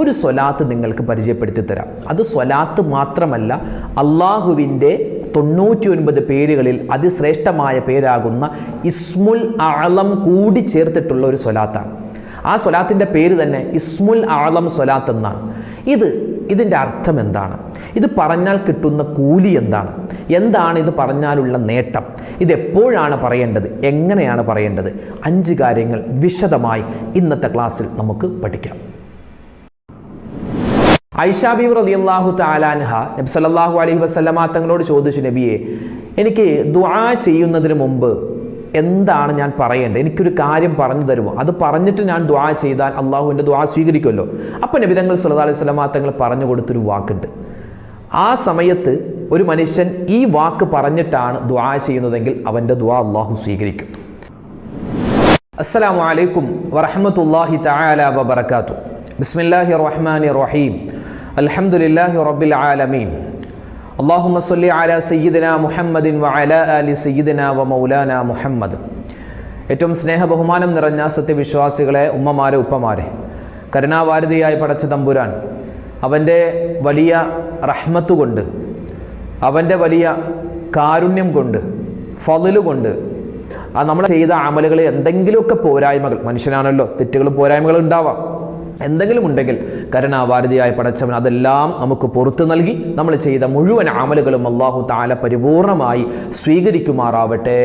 ഒരു സ്വലാത്ത് നിങ്ങൾക്ക് പരിചയപ്പെടുത്തി തരാം അത് സ്വലാത്ത് മാത്രമല്ല അള്ളാഹുവിന്റെ തൊണ്ണൂറ്റി ഒൻപത് പേരുകളിൽ അതിശ്രേഷ്ഠമായ പേരാകുന്ന ഇസ്മുൽ ആളം കൂടി ചേർത്തിട്ടുള്ള ഒരു സ്വലാത്താണ്. ആ സ്വലാത്തിന്റെ പേര് തന്നെ ഇസ്മുൽ ആളം സ്വലാത്ത് എന്നാണ്. ഇത് ഇതിന്റെ അർത്ഥം എന്താണ്? ഇത് പറഞ്ഞാൽ കിട്ടുന്ന കൂലി എന്താണ്? എന്താണ് ഇത് പറഞ്ഞാലുള്ള നേട്ടം? ഇതെപ്പോഴാണ് പറയേണ്ടത്? എങ്ങനെയാണ് പറയേണ്ടത്? അഞ്ച് കാര്യങ്ങൾ വിശദമായി ഇന്നത്തെ ക്ലാസ്സിൽ നമുക്ക് പഠിക്കാം. ഐഷാബി റളിയല്ലാഹു താലാൻഹ നബി സല്ലല്ലാഹു അലഹി വസല്ലമ തങ്ങളോട് ചോദിച്ചു നബിയെ എനിക്ക് ദുആ ചെയ്യുന്നതിന് മുമ്പ് എന്താണ് ഞാൻ പറയേണ്ടത്? എനിക്കൊരു കാര്യം പറഞ്ഞു തരുമോ? അത് പറഞ്ഞിട്ട് ഞാൻ ദുആ ചെയ്താൽ അള്ളാഹു എന്റെ ദുആ സ്വീകരിക്കുമല്ലോ. അപ്പോൾ നബി തങ്ങൾ സല്ലല്ലാഹു അലൈഹി വസല്ലമ തങ്ങൾ പറഞ്ഞു കൊടുത്തൊരു വാക്കുണ്ട്. ആ സമയത്ത് ഒരു മനുഷ്യൻ ഈ വാക്ക് പറഞ്ഞിട്ടാണ് ദുആ ചെയ്യുന്നതെങ്കിൽ അവന്റെ ദുആ അള്ളാഹു സ്വീകരിക്കും. അസ്സലാമു അലൈക്കും വറഹ്മത്തുള്ളാഹി തആല വബറകാതുഹു. ബിസ്മില്ലാഹിർ റഹ്മാനിർ റഹീം. അലഹമുല്ലാഹി റബ്ബിൽ ആലമീൻ. അള്ളാഹുമ സല്ലി അല സയ്യിദന മുഹമ്മദിൻ വ അല അലി സയ്യിദന വ മൗലാന മുഹമ്മദ്. ഏറ്റവും സ്നേഹ ബഹുമാനം നിറഞ്ഞ സത്യവിശ്വാസികളെ ഉമ്മമാരെ ഉപ്പമാരെ കരുണാവാരതിയായി പടച്ച തമ്പുരാൻ അവന്റെ വലിയ റഹ്മത്തു കൊണ്ട് അവന്റെ വലിയ കാരുണ്യം കൊണ്ട് ഫതിലുകൊണ്ട് ആ നമ്മൾ ചെയ്ത അമലുകളിൽ എന്തെങ്കിലുമൊക്കെ പോരായ്മകൾ മനുഷ്യനാണല്ലോ തെറ്റുകളും പോരായ്മകളും ഉണ്ടാവാം. എന്തെങ്കിലും ഉണ്ടെങ്കിൽ കരുണാവാരതിയായ പടച്ചവൻ അതെല്ലാം നമുക്ക് പുറത്തു നൽകി നമ്മൾ ചെയ്ത മുഴുവൻ അമലുകളും അള്ളാഹു താല പരിപൂർണമായി സ്വീകരിക്കുമാറാവട്ടെ.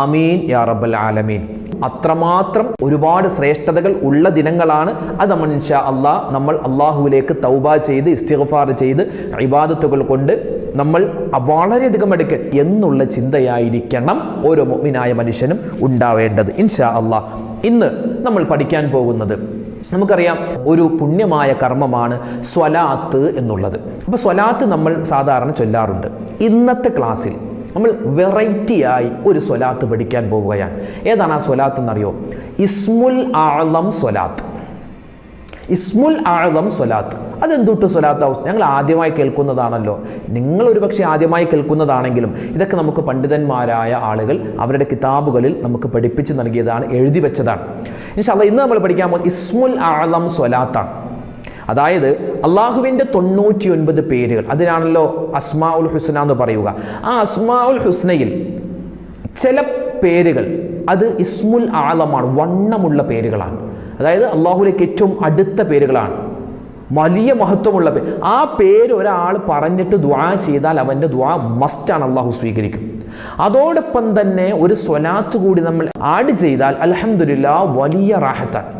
ആമീൻ യാ റബ്ബൽ ആലമീൻ. അത്രമാത്രം ഒരുപാട് ശ്രേഷ്ഠതകൾ ഉള്ള ദിനങ്ങളാണ് അത് നമ്മൾ ഇൻഷാ അള്ളാഹ് നമ്മൾ അള്ളാഹുവിലേക്ക് തൗബ ചെയ്ത് ഇസ്തിഗ്ഫാർ ചെയ്ത് ഇബാദത്തുകൾ കൊണ്ട് നമ്മൾ വളരെയധികം എടുക്കും എന്നുള്ള ചിന്തയായിരിക്കണം ഓരോ മുഅ്മിനായ മനുഷ്യനും ഉണ്ടാവേണ്ടത്. ഇൻഷാ അള്ളാഹ് ഇന്ന് നമ്മൾ പഠിക്കാൻ പോകുന്നത് നമുക്കറിയാം ഒരു പുണ്യമായ കർമ്മമാണ് സ്വലാത്ത് എന്നുള്ളത്. അപ്പോൾ സ്വലാത്ത് നമ്മൾ സാധാരണ ചൊല്ലാറുണ്ട്. ഇന്നത്തെ ക്ലാസ്സിൽ നമ്മൾ വെറൈറ്റിയായി ഒരു സ്വലാത്ത് പഠിക്കാൻ പോവുകയാണ്. ഏതാണ് ആ സ്വലാത്ത് എന്നറിയോ? ഇസ്മുൽ ആളം സ്വലാത്ത്. ഇസ്മുൽ ആളം സ്വലാത്ത്. അതെന്തുട്ട് സ്വലാത്ത് ഹൗസ് ഞങ്ങൾ ആദ്യമായി കേൾക്കുന്നതാണല്ലോ. നിങ്ങൾ ഒരു പക്ഷേ ആദ്യമായി കേൾക്കുന്നതാണെങ്കിലും ഇതൊക്കെ നമുക്ക് പണ്ഡിതന്മാരായ ആളുകൾ അവരുടെ കിതാബുകളിൽ നമുക്ക് പഠിപ്പിച്ച് നൽകിയതാണ് എഴുതി വെച്ചതാണ്. ഇൻഷാല്ല ഇന്ന് നമ്മൾ പഠിക്കാൻ പോകുന്നത് ഇസ്മുൽ ആളം സ്വലാത്താണ്. അതായത് അള്ളാഹുവിന്റെ തൊണ്ണൂറ്റി ഒൻപത് പേരുകൾ. അതിനാണല്ലോ അസ്മാ ഉൽ ഹുസ്ന എന്ന് പറയുക. ആ അസ്മാ ഉൽ ഹുസ്നയിൽ ചില പേരുകൾ അത് ഇസ്മുൽ ആലമാണ് വണ്ണമുള്ള പേരുകളാണ്. അതായത് അള്ളാഹുലേക്ക് ഏറ്റവും അടുത്ത പേരുകളാണ്. വലിയ മഹത്വമുള്ള പേര് ആ പേര് ഒരാൾ പറഞ്ഞിട്ട് ദ്വാ ചെയ്താൽ അവന്റെ ദ്വാ മസ്റ്റാണ് അള്ളാഹു സ്വീകരിക്കും. അതോടൊപ്പം തന്നെ ഒരു സ്വലാത്ത് കൂടി നമ്മൾ ആഡ് ചെയ്താൽ അലഹമില്ല വലിയ റാഹത്താണ്.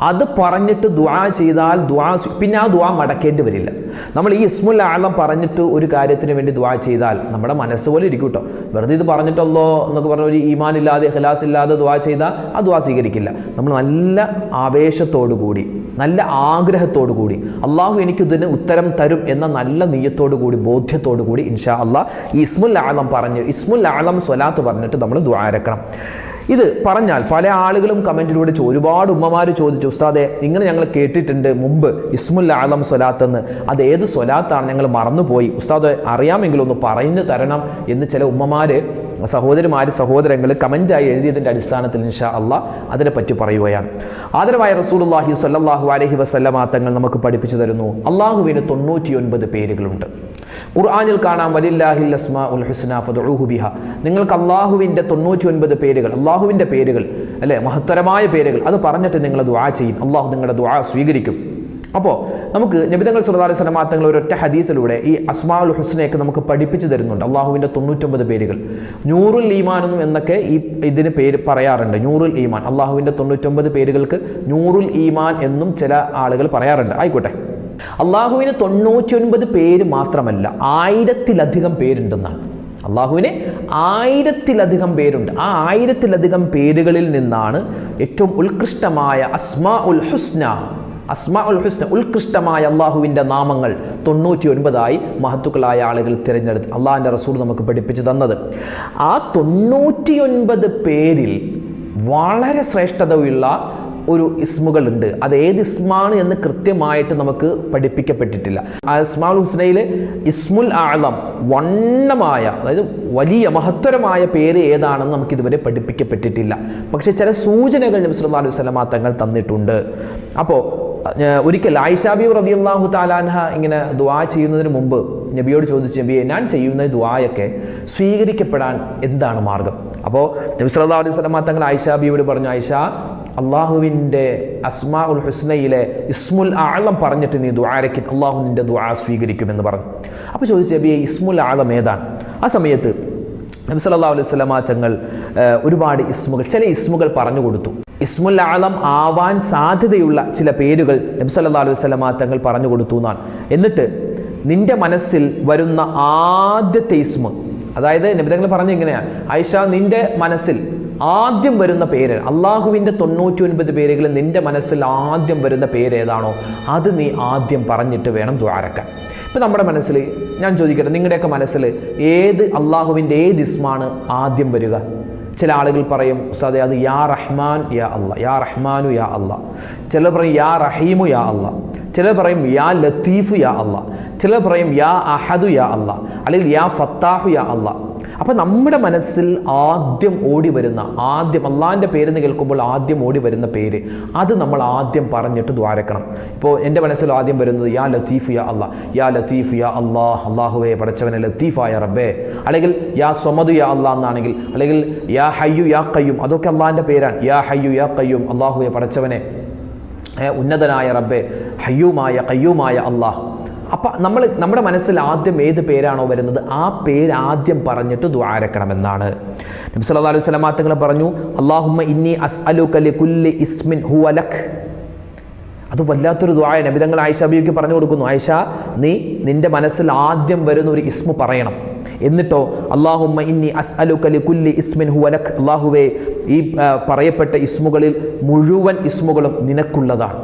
അത് പറഞ്ഞിട്ട് ദ്വാ ചെയ്താൽ ദ്വാ പിന്നെ ആ ദ്വാ മടക്കേണ്ടി വരില്ല. നമ്മൾ ഈ ഇസ്മുൽ ആളം പറഞ്ഞിട്ട് ഒരു കാര്യത്തിന് വേണ്ടി ദ്വാ ചെയ്താൽ നമ്മുടെ മനസ്സ് പോലെ ഇരിക്കും കേട്ടോ വെറുതെ ഇത് പറഞ്ഞിട്ടല്ലോ എന്നൊക്കെ പറഞ്ഞ ഒരു ഈമാൻ ഇല്ലാതെ ഖലാസ് ഇല്ലാതെ ദ്വാ ചെയ്താൽ ആ ദ്വാ സ്വീകരിക്കില്ല. നമ്മൾ നല്ല ആവേശത്തോടു കൂടി നല്ല ആഗ്രഹത്തോടു കൂടി അള്ളാഹു എനിക്ക് ഇതിന് ഉത്തരം തരും എന്ന നല്ല നീയത്തോടു കൂടി ബോധ്യത്തോടു കൂടി ഇൻഷാ അള്ളാഹ് ഈ ഇസ്മുൽ ആളം പറഞ്ഞ് ഇസ്മുൽ ആളം സ്വലാത്ത് പറഞ്ഞിട്ട് നമ്മൾ ദുആ ഇറക്കണം ഇത് പറഞ്ഞാൽ പല ആളുകളും കമന്റിലൂടെ ഒരുപാട് ഉമ്മമാർ ചോദിച്ചു ഉസ്താദെ ഇങ്ങനെ ഞങ്ങൾ കേട്ടിട്ടുണ്ട് മുമ്പ് ഇസ്മുൽ ആലം സ്വലാത്ത് എന്ന് അത് ഏത് സ്വലാത്താണ് ഞങ്ങൾ മറന്നുപോയി? ഉസ്താദ് അറിയാമെങ്കിൽ ഒന്ന് പറഞ്ഞു തരണം എന്ന് ചില ഉമ്മമാർ സഹോദരിമാർ സഹോദരങ്ങൾ കമന്റായി എഴുതിയതിന്റെ അടിസ്ഥാനത്തിൽ ഇൻഷാ അള്ള അതിനെപ്പറ്റി പറയുകയാണ്. ആദരവായ റസൂലുള്ളാഹി സ്വല്ലല്ലാഹു അലൈഹി വസല്ലമ തങ്ങൾ നമുക്ക് പഠിപ്പിച്ചു തരുന്നു. അള്ളാഹുവിന് തൊണ്ണൂറ്റിയൊൻപത് പേരുകളുണ്ട്. ഖുർആനിൽ കാണാം വലില്ലാഹിൽ അസ്മാ ഉൽ ഹുസ്ന ബിഹ. നിങ്ങൾക്ക് അള്ളാഹുവിന്റെ തൊണ്ണൂറ്റി ഒൻപത് പേരുകൾ അള്ളാഹുവിന്റെ പേരുകൾ അല്ലേ? മഹത്തരമായ പേരുകൾ അത് പറഞ്ഞിട്ട് നിങ്ങൾ ദുആ ചെയ്യും. അള്ളാഹു നിങ്ങളുടെ ദുആ സ്വീകരിക്കും. അപ്പോൾ നമുക്ക് നബിതങ്ങൾ സുല്ലാ സ്വലമാ തങ്ങൾ ഒരൊറ്റ ഹദീത്തിലൂടെ ഈ അസ്മാഉൽ ഹുസ്നയൊക്കെ നമുക്ക് പഠിപ്പിച്ചു തരുന്നുണ്ട്. അള്ളാഹുവിന്റെ തൊണ്ണൂറ്റൊമ്പത് പേരുകൾ. നൂറുൽ ഈമാനും എന്നൊക്കെ ഈ ഇതിന് പേര് പറയാറുണ്ട്. നൂറുൽ ഈമാൻ. അള്ളാഹുവിന്റെ തൊണ്ണൂറ്റൊമ്പത് പേരുകൾക്ക് നൂറുൽ ഈമാൻ എന്നും ചില ആളുകൾ പറയാറുണ്ട്. ആയിക്കോട്ടെ. അള്ളാഹുവിന് തൊണ്ണൂറ്റി ഒൻപത് പേര് മാത്രമല്ല ആയിരത്തിലധികം പേരുണ്ടെന്നാണ്. അള്ളാഹുവിന് ആയിരത്തിലധികം പേരുണ്ട്. ആ ആയിരത്തിലധികം പേരുകളിൽ നിന്നാണ് ഏറ്റവും ഉത്കൃഷ്ടമായ അസ്മാ ഉൽ ഹുസ്ന അസ്മാ ഉൽ ഹുസ്ന ഉത്കൃഷ്ടമായ അള്ളാഹുവിന്റെ നാമങ്ങൾ തൊണ്ണൂറ്റി ഒൻപതായി മഹത്തുക്കളായ ആളുകൾ തിരഞ്ഞെടുത്ത് അള്ളാഹിന്റെ റസൂൽ നമുക്ക് പഠിപ്പിച്ചു തന്നത്. ആ തൊണ്ണൂറ്റിയൊൻപത് പേരിൽ വളരെ ശ്രേഷ്ഠതയുള്ള ഒരു ഇസ്മുകളുണ്ട്. അത് ഏത് ഇസ്മാണ് എന്ന് കൃത്യമായിട്ട് നമുക്ക് പഠിപ്പിക്കപ്പെട്ടിട്ടില്ല. ആ ഇസ്മാൽ ഹുസ്നയിൽ ഇസ്മുൽ ആളം വണ്ണമായ അതായത് വലിയ മഹത്തരമായ പേര് ഏതാണെന്ന് നമുക്ക് ഇതുവരെ പഠിപ്പിക്കപ്പെട്ടിട്ടില്ല. പക്ഷേ ചില സൂചനകൾ നബി സല്ലല്ലാഹു അലൈഹി വസല്ലമ തങ്ങൾ തന്നിട്ടുണ്ട്. അപ്പോൾ ഒരിക്കൽ ആയിഷാബി റബിയല്ലാഹു താലാൻഹ ഇങ്ങനെ ദുവാ ചെയ്യുന്നതിന് മുമ്പ് നബിയോട് ചോദിച്ചു നബിയെ ഞാൻ ചെയ്യുന്ന ദുവായൊക്കെ സ്വീകരിക്കപ്പെടാൻ എന്താണ് മാർഗം? അപ്പോൾ നബി സല്ലല്ലാഹു അലൈഹി സ്വലമ തങ്ങൾ ആയിഷാബിയോട് പറഞ്ഞു ആയിഷ അള്ളാഹുവിന്റെ അസ്മാ ഉൽ ഹുസ്നയിലെ ഇസ്മുൽ ആളം പറഞ്ഞിട്ട് നീ ദുആരയ്ക്ക് അള്ളാഹു നിന്റെ ദുആ സ്വീകരിക്കുമെന്ന് പറഞ്ഞു. അപ്പോൾ ചോദിച്ചു നബിയെ ഇസ്മുൽ ആളം ഏതാണ്? ആ സമയത്ത് നബി അലൈഹി സ്വലമാ ചങ്ങൾ ഒരുപാട് ഇസ്മുകൾ ചില ഇസ്മുകൾ പറഞ്ഞു കൊടുത്തു. ഇസ്മുൽ ആളം ആവാൻ സാധ്യതയുള്ള ചില പേരുകൾ നബി അലൈഹി സ്വലമാ തങ്ങൾ പറഞ്ഞു കൊടുത്തു എന്നാണ്. എന്നിട്ട് നിന്റെ മനസ്സിൽ വരുന്ന ആദ്യത്തെ ഇസ്മ അതായത് നബിതങ്ങൾ പറഞ്ഞ ഇങ്ങനെയാണ് ആയിഷ നിന്റെ മനസ്സിൽ ആദ്യം വരുന്ന പേര് അള്ളാഹുവിന്റെ തൊണ്ണൂറ്റി ഒൻപത് പേരുകളിൽ നിന്റെ മനസ്സിൽ ആദ്യം വരുന്ന പേര് ഏതാണോ അത് നീ ആദ്യം പറഞ്ഞിട്ട് വേണം ദ്വാരക്കാൻ ഇപ്പം നമ്മുടെ മനസ്സിൽ ഞാൻ ചോദിക്കട്ടെ നിങ്ങളുടെയൊക്കെ മനസ്സിൽ ഏത് അള്ളാഹുവിന്റെ ഏത് ഇസ്മാണ് ആദ്യം വരിക? ചില ആളുകൾ പറയും ഉസ്താദെ അത് യാ റഹ്മാൻ യാ അല്ല യാ റഹ്മാനു യാ അല്ല ചിലർ പറയും യാ റഹീമു യാ അല്ല ചിലർ പറയും യാ ലത്തീഫു യാ അല്ല ചിലർ പറയും യാ അഹദു യാ അല്ല അല്ലെങ്കിൽ യാ ഫത്താഹു യാ അല്ല അപ്പം നമ്മുടെ മനസ്സിൽ ആദ്യം ഓടി വരുന്ന ആദ്യം അള്ളാഹിന്റെ പേരെന്ന് കേൾക്കുമ്പോൾ ആദ്യം ഓടി വരുന്ന പേര്. അത് നമ്മൾ ആദ്യം പറഞ്ഞിട്ട് ദ്വാരക്കണം. ഇപ്പോൾ എന്റെ മനസ്സിൽ ആദ്യം വരുന്നത് യാ ലത്തീഫ് യാ അല്ലാ യാ ലത്തീഫ് യാ അള്ളാഹ് അള്ളാഹുവെ പടച്ചവനെ ലത്തീഫായ റബ്ബേ. അല്ലെങ്കിൽ യാ സ്വമദു യാ അള്ളാഹ് എന്നാണെങ്കിൽ അല്ലെങ്കിൽ യാ ഹയ്യു യാ കയ്യും അതൊക്കെ അള്ളാഹിന്റെ പേരാണ്. യാ ഹയ്യു യാ കയ്യും അള്ളാഹുവെ പടച്ചവനെ ഏ, ഉന്നതനായ റബ്ബെ ഹയ്യൂമായ കയ്യൂമായ അള്ളാഹ്. അപ്പം നമ്മൾ നമ്മുടെ മനസ്സിൽ ആദ്യം ഏത് പേരാണോ വരുന്നത് ആ പേര് ആദ്യം പറഞ്ഞിട്ട് ദ്വാരക്കണമെന്നാണ് നബി സല്ലല്ലാഹു അലൈഹി വസല്ലം തങ്ങൾ പറഞ്ഞു അള്ളാഹുമ്മ ഇന്നി അസ്അലുക ലികുല്ലി ഇസ്മിൻ ഹുവ ലക്. അത് വല്ലാത്തൊരു ദ്വായ നബിതങ്ങൾ ആയിഷ ബിക്ക് പറഞ്ഞു കൊടുക്കുന്നു ആയിഷ നീ നിന്റെ മനസ്സിൽ ആദ്യം വരുന്ന ഒരു ഇസ്മു പറയണം. എന്നിട്ടോ അള്ളാഹുമ്മ ഇന്നി അസ് അലുക്കലി കുല്ലി ഇസ്മിൻ ഹുവലക് അള്ളാഹുവേ ഈ പറയപ്പെട്ട ഇസ്മുകളിൽ മുഴുവൻ ഇസ്മുകളും നിനക്കുള്ളതാണ്.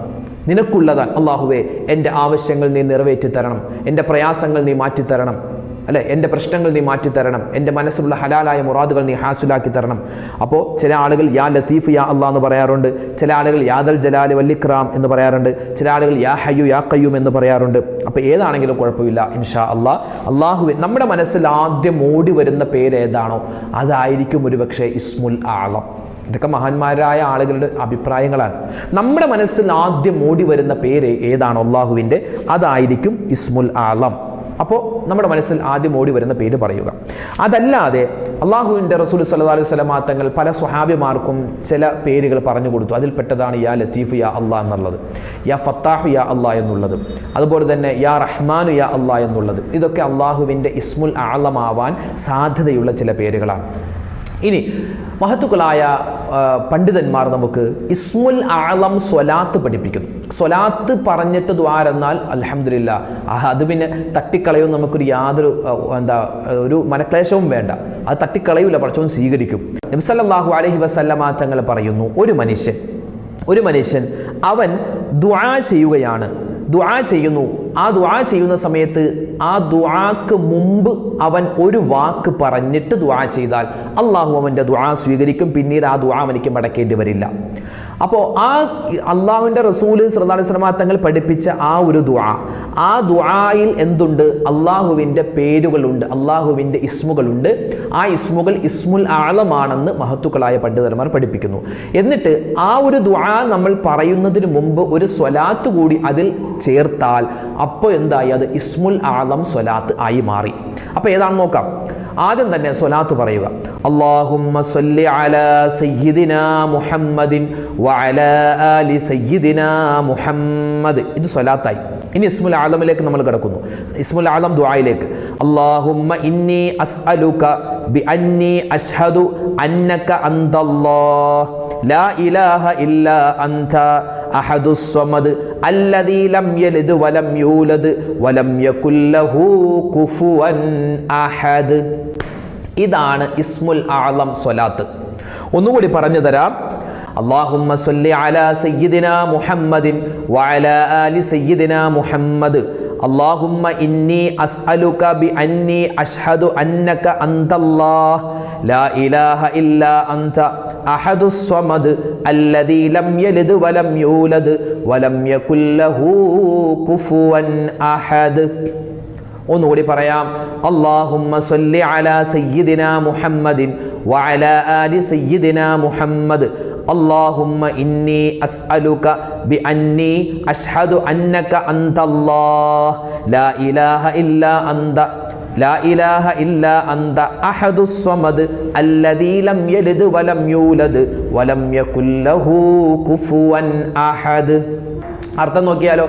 നിനക്കുള്ളതാണ് അള്ളാഹുവേ എന്റെ ആവശ്യങ്ങൾ നീ നിറവേറ്റി തരണം എന്റെ പ്രയാസങ്ങൾ നീ മാറ്റിത്തരണം അല്ലെ? എന്റെ പ്രശ്നങ്ങൾ നീ മാറ്റിത്തരണം എന്റെ മനസ്സിലുള്ള ഹലാലായ മുറാദുകൾ നീ ഹാസുലാക്കി തരണം അപ്പോൾ ചില ആളുകൾ യാ ലത്തീഫ് യാ അള്ളാഹ് എന്ന് പറയാറുണ്ട്. ചില ആളുകൾ യാദൽ ജലാൽ വല്ലിക്രാം എന്ന് പറയാറുണ്ട്. ചില ആളുകൾ യാ ഹയ്യു യാ കയ്യും എന്ന് പറയാറുണ്ട്. അപ്പോൾ ഏതാണെങ്കിലും കുഴപ്പമില്ല ഇൻഷാ അള്ളാഹ് അള്ളാഹുവിൻ നമ്മുടെ മനസ്സിൽ ആദ്യം ഓടി വരുന്ന പേര് ഏതാണോ? അതായിരിക്കും ഒരുപക്ഷെ ഇസ്മുൽ ആളം. ഇതൊക്കെ മഹാന്മാരായ ആളുകളുടെ അഭിപ്രായങ്ങളാണ്. നമ്മുടെ മനസ്സിൽ ആദ്യം ഓടി വരുന്ന പേര് ഏതാണ് അള്ളാഹുവിന്റെ അതായിരിക്കും ഇസ്മുൽ ആലം. അപ്പോൾ നമ്മുടെ മനസ്സിൽ ആദ്യം ഓടി വരുന്ന പേര് പറയുക. അതല്ലാതെ അള്ളാഹുവിന്റെ റസൂൽ സല്ലാ അലൈഹി വസല്ലമ തങ്ങൾ പല സ്വഹാബിമാർക്കും ചില പേരുകൾ പറഞ്ഞു കൊടുത്തു. അതിൽപ്പെട്ടതാണ് യാ ലത്തീഫ് യാ അള്ളാഹ് എന്നുള്ളത്. യാ ഫത്താഹ് യാ അള്ളാഹ് എന്നുള്ളത്. അതുപോലെ തന്നെ യാ റഹ്മാനു യാ അള്ളാഹ് എന്നുള്ളത്. ഇതൊക്കെ അള്ളാഹുവിന്റെ ഇസ്മുൽ ആളമാവാൻ സാധ്യതയുള്ള ചില പേരുകളാണ്. ഇനി മഹത്തുക്കളായ പണ്ഡിതന്മാർ നമുക്ക് ഇസ്മുൽ ആളം സ്വലാത്ത് പഠിപ്പിക്കുന്നു. സ്വലാത്ത് പറഞ്ഞിട്ട് ദ്വാരെന്നാൽ അലഹമില്ല അത് പിന്നെ തട്ടിക്കളയും നമുക്കൊരു യാതൊരു എന്താ ഒരു മനക്ലേശവും വേണ്ട. അത് തട്ടിക്കളയൂല പഠിച്ചവും സ്വീകരിക്കും. നബ്സല്ലാഹു അലഹി വസല്ലമ തങ്ങൾ പറയുന്നു ഒരു മനുഷ്യൻ ഒരു മനുഷ്യൻ അവൻ ദ്വാ ചെയ്യുകയാണ്. ദുആ ചെയ്യുന്നു. ആ ദുആ ചെയ്യുന്ന സമയത്ത് ആ ദുആക്ക് മുമ്പ് അവൻ ഒരു വാക്ക് പറഞ്ഞിട്ട് ദുആ ചെയ്താൽ അള്ളാഹു അവന്റെ ദുആ സ്വീകരിക്കും. പിന്നീട് ആ ദുആ അവനിക്ക് മടക്കേണ്ടി വരില്ല. അപ്പോൾ ആ അള്ളാഹുവിന്റെ റസൂൽ ശ്രദ്ധാനുസരമാ തങ്ങൾ പഠിപ്പിച്ച ആ ഒരു ദുആ ആ ദുആയിൽ എന്തുണ്ട്? അള്ളാഹുവിന്റെ പേരുകളുണ്ട് അള്ളാഹുവിന്റെ ഇസ്മുകളുണ്ട്. ആ ഇസ്മുകൾ ഇസ്മുൽ ആളമാണെന്ന് മഹത്തുക്കളായ പണ്ഡിതന്മാർ പഠിപ്പിക്കുന്നു. എന്നിട്ട് ആ ഒരു ദുആ നമ്മൾ പറയുന്നതിന് മുമ്പ് ഒരു സ്വലാത്ത് കൂടി അതിൽ ചേർത്താൽ അപ്പോൾ എന്തായി? അത് ഇസ്മുൽ ആളം സ്വലാത്ത് ആയി മാറി. അപ്പോൾ ഏതാണെന്ന് നോക്കാം? ആദ്യം തന്നെ സ്വലാത്ത് പറയുക. അള്ളാഹുമ്മ സല്ലി അലാ സയ്യിദിനാ മുഹമ്മദിൻ വഅലാ ആലി സയ്യിദിനാ മുഹമ്മദ്. ഇത് സ്വലാത്തായി. ഇനി ഇസ്മുൽ ആലമിലേക്ക് നമ്മൾ കിടക്കുന്നു. ഇസ്മുൽ ആലം ദുആയിലേക്ക്. അള്ളാഹുമ്മ ഇന്നി അസ്അലുക ബി അന്നി അഷ്ഹദു അന്നക അന്തല്ലാഹ്. ലാ ഇലാഹ ഇല്ലാ അൻത അഹദുസ് സ്വമദ് അല്ലദീ ലം യലിദ് വലം യൂലദ് വലം യകുൽ ലഹു കുഫുവൻ അഹദ് ഇതാണ് ഇസ്മുൽ ആളം സ്വലാത്ത് ഒന്നുകൂടി പറഞ്ഞു തരാം اللهم صل على سيدنا محمد وعلى آل سيدنا محمد അള്ളാഹുമ്മ ഇന്നി അസ്അലുക ബി അന്നി അഷ്ഹദു അന്നക അന്തല്ലാഹ്. ലാ ഇലാഹ ഇല്ലാ അന്ത അഹദുസ് സ്വമദ് അല്ലദീ ലം യലിദ് വലം യൂലദ് വലം യകുൽ ലഹു കുഫുവൻ അഹദ്. ഒന്നുകൂടി പറയാം. അള്ളാഹുമ്മ സല്ലി അലാ സയ്യിദിന മുഹമ്മദിൻ വഅല ആലി സയ്യിദിന മുഹമ്മദ്. അള്ളാഹുമ്മ ഇന്നി അസ്അലുക ബി അന്നി അഷ്ഹദു അന്നക അന്തല്ലാഹ്. ലാ ഇലാഹ ഇല്ലാ അന്ത ലാ ഇലാഹ ഇല്ല അന്ത. അഹദു സ്വമദ് അല്ലദീ ലം യലിദ് വലം യൂലദ് വലം യകുല്ലഹു കുഫുവൻ അഹദ്. അർത്ഥം നോക്കിയാലോ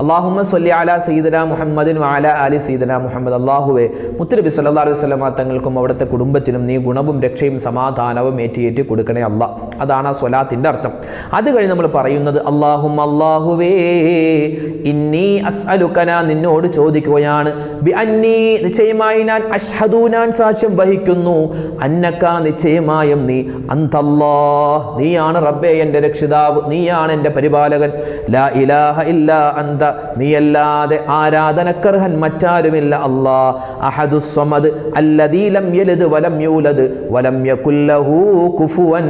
അള്ളാഹുമ്മ സൊല്ലി അല സീദന മുഹമ്മദിൻ വാല അലി സീദന മുഹമ്മദ്. അള്ളാഹുവെ മുത്തുനബി സല്ലാ അലൈഹി സ്വലമ തങ്ങൾക്കും അവിടുത്തെ കുടുംബത്തിനും നീ ഗുണവും രക്ഷയും സമാധാനവും ഏറ്റിയേറ്റി കൊടുക്കണേ അല്ല. അതാണ് ആ സ്വലാത്തിന്റെ അർത്ഥം. അത് കഴിഞ്ഞ് നമ്മൾ പറയുന്നത് അള്ളാഹും അള്ളാഹുവേ ഇന്നി അസ്അലുക്കന നിന്നോട് ചോദിക്കുകയാണ്. ബി അന്നി നിശ്ചയമായി ഞാൻ അഷ്ഹദു ഞാൻ സാക്ഷ്യം വഹിക്കുന്നു. അന്നക്ക നിശ്ചയമായും നീ അന്തല്ലാ നീയാണ് റബ്ബേ എന്റെ രക്ഷിതാവ് നീയാണ് എന്റെ പരിപാലകൻ. ലാ ഇലാഹ ഇല്ല അന്ത നീയല്ലാതെ ആരാധനക്കർഹൻ മറ്റാരുമില്ല അല്ലാ. അഹദു സ്വമദ് അല്ലദീ ലം യലിദ് വലം യൂലദ് വലം യകുല്ലഹു കുഫുവൻ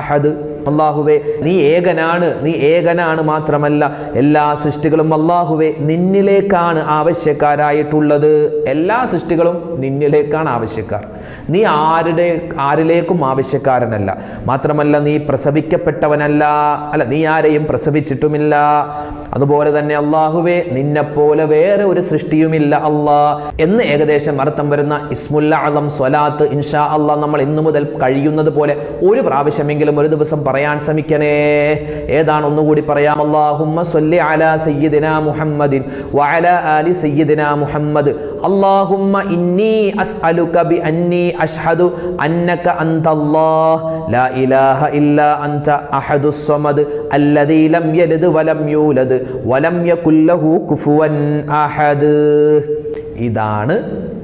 അഹദ്. അള്ളാഹുവെ നീ ഏകനാണ് നീ ഏകനാണ് മാത്രമല്ല എല്ലാ സൃഷ്ടികളും അള്ളാഹുവെ നിന്നിലേക്കാണ് ആവശ്യക്കാരായിട്ടുള്ളത്. എല്ലാ സൃഷ്ടികളും നിന്നിലേക്കാണ് ആവശ്യക്കാർ. നീ ആരുടെ ആരിലേക്കും ആവശ്യക്കാരനല്ല. മാത്രമല്ല നീ പ്രസവിക്കപ്പെട്ടവനല്ല. അല്ല നീ ആരെയും പ്രസവിച്ചിട്ടുമില്ല. അതുപോലെ തന്നെ അള്ളാഹുവെ നിന്നെപ്പോലെ വേറെ ഒരു സൃഷ്ടിയുമില്ല അള്ളാ എന്ന് ഏകദേശം അർത്ഥം വരുന്ന ഇസ്മുല്ല അലം സ്വലാത്ത് ഇൻഷാ അള്ളാ നമ്മൾ ഇന്നു മുതൽ കഴിയുന്നത് പോലെ ഒരു പ്രാവശ്യമെങ്കിലും ഒരു ദിവസം പറയാൻ ശ്രമിക്കണേ. ഏതാണ് ഒന്നുകൂടി പറയാം? അള്ളാഹുമ്മ മുഹമ്മദിൻ വഅല ആലി സയ്യിദിന മുഹമ്മദ്. അള്ളാഹുമ്മ ഇന്നി അസ്അലുക ബി അന്നി അഷ്ഹദു അന്നക അൻതല്ലാഹ് ലാ ഇലാഹ ഇല്ലാ അൻത അഹദുസ് സ്വമദ് അല്ലദീ ലം യലിദ് വലം യൂലദ് വലം യകുല്ലഹു കുഫുവൻ അഹദ്. ഇതാണ്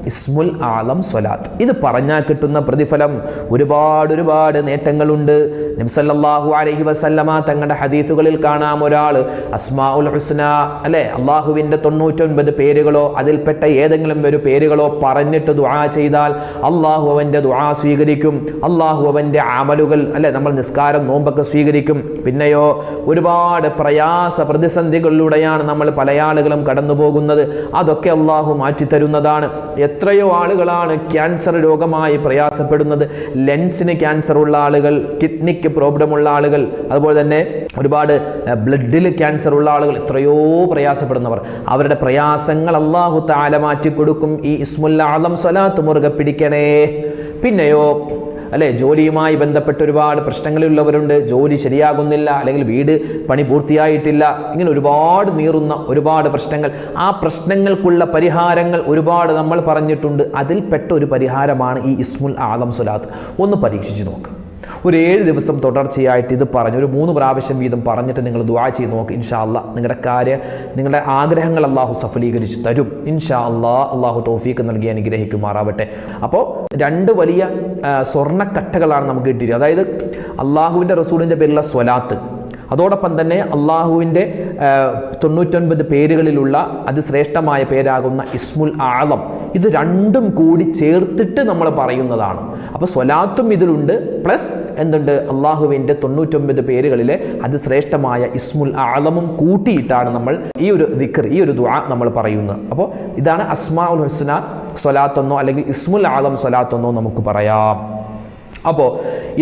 ഇസ്മുൽ ആലം സ്വലാത്ത്. ഇത് പറഞ്ഞാൽ കിട്ടുന്ന പ്രതിഫലം ഒരുപാട് ഒരുപാട് നേട്ടങ്ങളുണ്ട്. നബ്സല്ലാഹു അലഹി വസല്ലമ തങ്ങളുടെ ഹദീത്തുകളിൽ കാണാം ഒരാൾ അസ്മാ ഉൽ ഹുസ്ന അല്ലെ? അള്ളാഹുവിന്റെ തൊണ്ണൂറ്റൊൻപത് പേരുകളോ അതിൽപ്പെട്ട ഏതെങ്കിലും ഒരു പേരുകളോ പറഞ്ഞിട്ട് ദുആ ചെയ്താൽ അള്ളാഹു അവന്റെ ദുആ സ്വീകരിക്കും. അള്ളാഹു അവന്റെ അമലുകൾ അല്ലെ? നമ്മൾ നിസ്കാരം നോമ്പൊക്കെ സ്വീകരിക്കും. പിന്നെയോ ഒരുപാട് പ്രയാസ പ്രതിസന്ധികളിലൂടെയാണ് നമ്മൾ പലയാളുകളും കടന്നു പോകുന്നത് അതൊക്കെ അള്ളാഹു മാറ്റിത്തരുന്നതാണ്. എത്രയോ ആളുകളാണ് ക്യാൻസർ രോഗമായി പ്രയാസപ്പെടുന്നത്. ലെൻസിന് ക്യാൻസർ ഉള്ള ആളുകൾ കിഡ്നിക്ക് പ്രോബ്ലം ഉള്ള ആളുകൾ അതുപോലെ തന്നെ ഒരുപാട് ബ്ലഡിൽ ക്യാൻസർ ഉള്ള ആളുകൾ എത്രയോ പ്രയാസപ്പെടുന്നവർ. അവരുടെ പ്രയാസങ്ങൾ അള്ളാഹു താല മാറ്റി കൊടുക്കും ഈ ഇസ്മുല്ല ആലം സ്വലാത്ത് മുറുകെ പിടിക്കണേ. പിന്നെയോ അല്ലെ? ജോലിയുമായി ബന്ധപ്പെട്ട് ഒരുപാട് പ്രശ്നങ്ങളുള്ളവരുണ്ട് ജോലി ശരിയാകുന്നില്ല അല്ലെങ്കിൽ വീട് പണി പൂർത്തിയായിട്ടില്ല. ഇങ്ങനെ ഒരുപാട് നീറുന്ന ഒരുപാട് പ്രശ്നങ്ങൾ. ആ പ്രശ്നങ്ങൾക്കുള്ള പരിഹാരങ്ങൾ ഒരുപാട് നമ്മൾ പറഞ്ഞിട്ടുണ്ട്. അതിൽപ്പെട്ട ഒരു പരിഹാരമാണ് ഈ ഇസ്മുൽ ആലം സുലാത്ത് ഒന്ന് പരീക്ഷിച്ച് നോക്കുക ഒരു ഏഴ് ദിവസം തുടർച്ചയായിട്ട് ഇത് പറഞ്ഞു. ഒരു മൂന്ന് പ്രാവശ്യം വീതം പറഞ്ഞിട്ട് നിങ്ങൾ ദുആ ചെയ്ത് നോക്ക്. ഇൻഷാ അല്ല നിങ്ങളുടെ കാര്യം നിങ്ങളുടെ ആഗ്രഹങ്ങൾ അള്ളാഹു സഫലീകരിച്ച് തരും. ഇൻഷാ അല്ലാ അള്ളാഹു തോഫീക്ക് നൽകി അനുഗ്രഹിക്കുമാറാവട്ടെ. അപ്പോൾ രണ്ട് വലിയ സ്വർണക്കട്ടകളാണ് നമുക്ക് കിട്ടിയത്. അതായത് അള്ളാഹുവിന്റെ റസൂലിന്റെ പേരിലുള്ള സ്വലാത്ത്. അതോടൊപ്പം തന്നെ അള്ളാഹുവിന്റെ തൊണ്ണൂറ്റൊൻപത് പേരുകളിലുള്ള അതിശ്രേഷ്ഠമായ പേരാകുന്ന ഇസ്മുൽ ആളം ഇത് രണ്ടും കൂടി ചേർത്തിട്ട് നമ്മൾ പറയുന്നതാണ്. അപ്പോൾ സ്വലാത്തും ഇതിലുണ്ട്. പ്ലസ് എന്തുണ്ട്? അള്ളാഹുവിന്റെ തൊണ്ണൂറ്റൊമ്പത് പേരുകളിലെ അതിശ്രേഷ്ഠമായ ഇസ്മുൽ ആലമും കൂട്ടിയിട്ടാണ് നമ്മൾ ഈ ഒരു ദിക്കർ ഈ ഒരു ദുആ നമ്മൾ പറയുന്നത്. അപ്പോൾ ഇതാണ് അസ്മാ ഉൽ ഹുസ്ന സ്വലാത്തെന്നോ അല്ലെങ്കിൽ ഇസ്മുൽ ആലം സ്വലാത്തെന്നോ നമുക്ക് പറയാം. അപ്പോൾ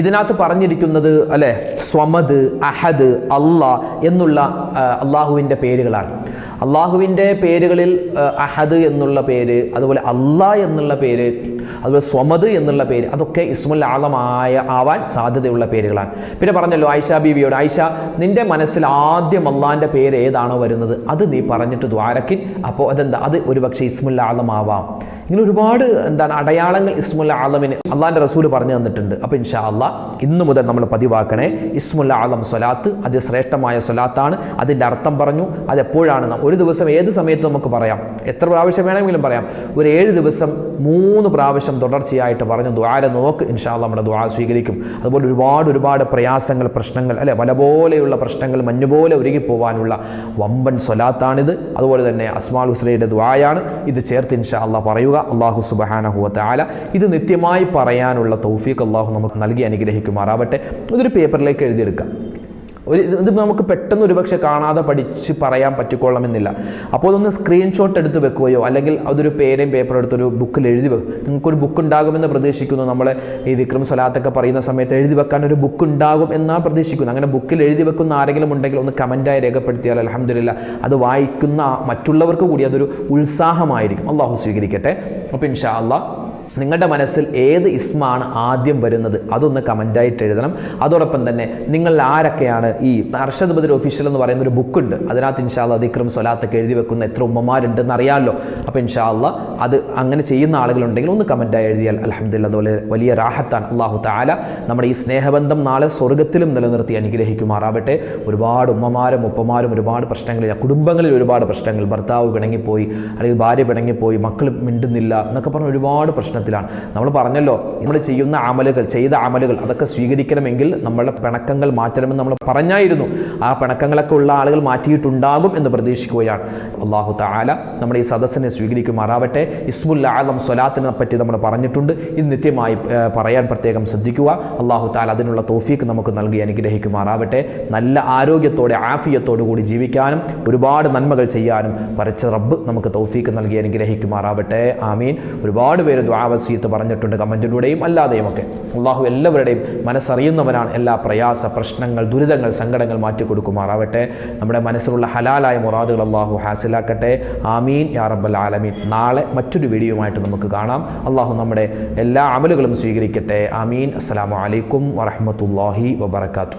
ഇതിനകത്ത് പറഞ്ഞിരിക്കുന്നത് അല്ലെ? സ്വമദ് അഹദ് അള്ളാ എന്നുള്ള അള്ളാഹുവിന്റെ പേരുകളാണ്. അള്ളാഹുവിന്റെ പേരുകളിൽ അഹദ് എന്നുള്ള പേര് അതുപോലെ അള്ളാഹ് എന്നുള്ള പേര് അതുപോലെ സ്വമദ് എന്നുള്ള പേര് അതൊക്കെ ഇസ്മുൽ ആളമായ ആവാൻ സാധ്യതയുള്ള പേരുകളാണ്. പിന്നെ പറഞ്ഞല്ലോ ആയിഷ ബീവിയോട് ആയിഷ നിന്റെ മനസ്സിൽ ആദ്യം അള്ളാഹിന്റെ പേര് ഏതാണോ വരുന്നത്? അത് നീ പറഞ്ഞിട്ട് ദ്വാരക്കിൻ. അപ്പോൾ അതെന്താ? അത് ഒരുപക്ഷെ ഇസ്മുൽ ആളമാവാം ഇങ്ങനെ ഒരുപാട് എന്താണ് അടയാളങ്ങൾ ഇസ്മുൽ ആലമിന് അള്ളാഹിന്റെ റസൂൽ പറഞ്ഞു തന്നിട്ടുണ്ട്. അപ്പോൾ ഇൻഷാ അള്ളാ ഇന്ന് മുതൽ നമ്മൾ പതിവാക്കണേ ഇസ്മുൽ ആലം സ്വലാത്ത് അത് ശ്രേഷ്ഠമായ സ്വലാത്താണ് അതിന്റെ അർത്ഥം പറഞ്ഞു അത് എപ്പോഴാണ് ന- ഒരു ദിവസം ഏത് സമയത്ത് നമുക്ക് പറയാം. എത്ര പ്രാവശ്യം വേണമെങ്കിലും പറയാം. ഒരു ഏഴ് ദിവസം മൂന്ന് പ്രാവശ്യം തുടർച്ചയായിട്ട് പറഞ്ഞു ദ്വാര നോക്ക്. ഇൻഷാ നമ്മുടെ ദ്വാ സ്വീകരിക്കും. അതുപോലെ ഒരുപാട് ഒരുപാട് പ്രയാസങ്ങൾ പ്രശ്നങ്ങൾ അല്ലെ? വല പോലെയുള്ള പ്രശ്നങ്ങൾ മഞ്ഞുപോലെ ഒരുങ്ങിപ്പോവാനുള്ള വമ്പൻ സ്വലാത്താണിത്. അതുപോലെ തന്നെ അസ്മാൽ ഹുസ്ലയുടെ ദ്വായാണ് ഇത് ചേർത്ത് ഇൻഷാ അള്ളാഹ് പറയുക. അള്ളാഹു സുബഹാനഹുവ ആല ഇത് നിത്യമായി പറയാനുള്ള തൗഫീഖ് അള്ളാഹു നമുക്ക് നൽകി അനുഗ്രഹിക്കുമാറാവട്ടെ. ഇതൊരു പേപ്പറിലേക്ക് എഴുതിയെടുക്കാം. ഒരു ഇത് നമുക്ക് പെട്ടെന്ന് ഒരുപക്ഷെ കാണാതെ പഠിച്ച് പറയാൻ പറ്റിക്കൊള്ളണമെന്നില്ല. അപ്പോൾ അതൊന്ന് സ്ക്രീൻഷോട്ട് എടുത്ത് വെക്കുകയോ അല്ലെങ്കിൽ അതൊരു പേരയും പേപ്പറും എടുത്തൊരു ബുക്കിൽ എഴുതി വെക്കും. നിങ്ങൾക്കൊരു ബുക്ക് ഉണ്ടാകുമെന്ന് പ്രതീക്ഷിക്കുന്നു. നമ്മൾ ഈ വിക്രം സ്വലാത്തൊക്കെ പറയുന്ന സമയത്ത് എഴുതി വെക്കാൻ ഒരു ബുക്ക് ഉണ്ടാകും എന്നാണ് പ്രതീക്ഷിക്കുന്നു. അങ്ങനെ ബുക്കിൽ എഴുതി വെക്കുന്ന ആരെങ്കിലും ഉണ്ടെങ്കിൽ ഒന്ന് കമന്റായി രേഖപ്പെടുത്തിയാൽ അലഹമില്ല അത് വായിക്കുന്ന മറ്റുള്ളവർക്ക് കൂടി അതൊരു ഉത്സാഹമായിരിക്കും. അള്ളാഹു സ്വീകരിക്കട്ടെ. അപ്പോൾ ഇൻഷാ അള്ളാഹ് നിങ്ങളുടെ മനസ്സിൽ ഏത് ഇസ്മാണ് ആദ്യം വരുന്നത് അതൊന്ന് കമന്റായിട്ട് എഴുതണം. അതോടൊപ്പം തന്നെ നിങ്ങൾ ആരൊക്കെയാണ് ഈ അർഷദ് ബദർ ഒഫീഷ്യൽ എന്ന് പറയുന്ന ഒരു ബുക്ക് ബുക്കുണ്ട് അതിനകത്ത് ഇൻഷാല്ല ദിക്രം സ്വലാത്തൊക്കെ എഴുതി വെക്കുന്ന എത്ര ഉമ്മമാരുണ്ടെന്ന് അറിയാമല്ലോ. അപ്പോൾ ഇൻഷാല്ല അത് അങ്ങനെ ചെയ്യുന്ന ആളുകളുണ്ടെങ്കിൽ ഒന്ന് കമന്റായി എഴുതിയാൽ അലഹമ്മദില്ല അതുപോലെ വലിയ റാഹത്താണ് അള്ളാഹു താല നമ്മുടെ ഈ സ്നേഹബന്ധം നാളെ സ്വർഗത്തിലും നിലനിർത്തി അനുഗ്രഹിക്കുമാറാവട്ടെ. ഒരുപാട് ഉമ്മമാരും ഉപ്പമാരും ഒരുപാട് പ്രശ്നങ്ങളില്ല കുടുംബങ്ങളിൽ ഒരുപാട് പ്രശ്നങ്ങൾ. ഭർത്താവ് പിണങ്ങിപ്പോയി അല്ലെങ്കിൽ ഭാര്യ പിണങ്ങിപ്പോയി മക്കൾ മിണ്ടുന്നില്ല എന്നൊക്കെ പറഞ്ഞ ഒരുപാട് പ്രശ്നത്തിലാണ്. നമ്മൾ പറഞ്ഞല്ലോ നമ്മൾ ചെയ്യുന്ന അമലുകൾ ചെയ്ത അമലുകൾ അതൊക്കെ സ്വീകരിക്കണമെങ്കിൽ നമ്മളുടെ പിണക്കങ്ങൾ മാറ്റണമെന്ന് നമ്മൾ പറഞ്ഞായിരുന്നു. ആ പിണക്കങ്ങളൊക്കെ ഉള്ള ആളുകൾ മാറ്റിയിട്ടുണ്ടാകും എന്ന് പ്രതീക്ഷിക്കുകയാണ്. അള്ളാഹു താല നമ്മുടെ ഈ സദസ്സിനെ സ്വീകരിക്കുമാറാവട്ടെ. ഇസ്മുൽ ആലം സ്വലാത്തിനെ പറ്റി നമ്മൾ പറഞ്ഞിട്ടുണ്ട്. ഇത് നിത്യമായി പറയാൻ പ്രത്യേകം ശ്രദ്ധിക്കുക. അള്ളാഹു താല അതിനുള്ള തോഫീക്ക് നമുക്ക് നൽകി അനുഗ്രഹിക്കുമാറാവട്ടെ. നല്ല ആരോഗ്യത്തോടെ ആഫിയത്തോടു കൂടി ജീവിക്കാനും ഒരുപാട് നന്മകൾ ചെയ്യാനും പരച്ച റബ്ബ് നമുക്ക് തൗഫീക്ക് നൽകി അനുഗ്രഹിക്കുമാറാവട്ടെ. ആമീൻ. ഒരുപാട് പേര് ദ്വാവസീത്ത് പറഞ്ഞിട്ടുണ്ട് കമന്റിലൂടെയും അല്ലാതെയും ഒക്കെ അള്ളാഹു എല്ലാവരുടെയും മനസ്സറിയുന്നവനാണ്. എല്ലാ പ്രയാസ പ്രശ്നങ്ങൾ ദുരിതങ്ങൾ സങ്കടങ്ങൾ മാറ്റിക്കൊടുക്കുമാറാവട്ടെ നമ്മുടെ മനസ്സിലുള്ള ഹലാലായ മുറാദുകൾ അള്ളാഹു ഹാസിലാക്കട്ടെ. ആമീൻ. യാ റബ്ബൽ ആലമീൻ. നാളെ മറ്റൊരു വീഡിയോയുമായിട്ട് നമുക്ക് കാണാം. അള്ളാഹു നമ്മുടെ എല്ലാ അമലുകളും സ്വീകരിക്കട്ടെ. ആമീൻ. അസ്സലാമു അലൈക്കും വറഹ്മത്തുള്ളാഹി വബറകാതുഹു.